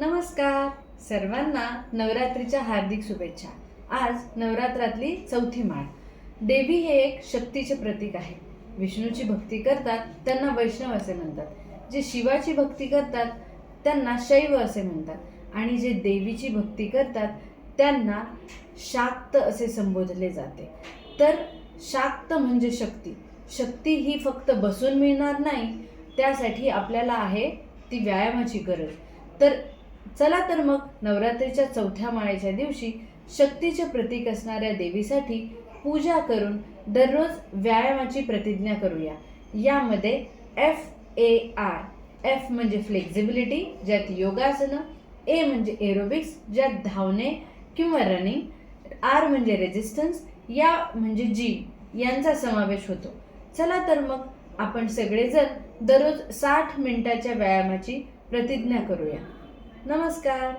नमस्कार. सर्वांना नवरात्रीच्या हार्दिक शुभेच्छा. आज नवरात्रातली चौथी माळ. देवी हे एक शक्तीचे प्रतीक आहे. विष्णूची भक्ती करतात त्यांना वैष्णव असे म्हणतात. जे शिवाची भक्ती करतात त्यांना शैव असे म्हणतात. आणि जे देवीची भक्ती करतात त्यांना शाक्त असे संबोधले जाते. तर शाक्त म्हणजे शक्ती. शक्ती ही फक्त बसून मिळणार नाही त्यासाठी आपल्याला आहे ती व्यायामाची गरज. तर चला तर मग नवरात्रीच्या चौथ्या माळेच्या दिवशी शक्तीचे प्रतीक असणाऱ्या देवीसाठी पूजा करून दररोज व्यायामाची प्रतिज्ञा करूया. यामध्ये एफ ए आर एफ म्हणजे फ्लेक्झिबिलिटी ज्यात योगासनं ए म्हणजे एरोबिक्स ज्यात धावणे किंवा रनिंग आर म्हणजे रेजिस्टन्स या म्हणजे जी यांचा समावेश होतो. चला तर मग आपण सगळेजण दररोज साठ मिनिटाच्या व्यायामाची प्रतिज्ञा करूया. नमस्कार.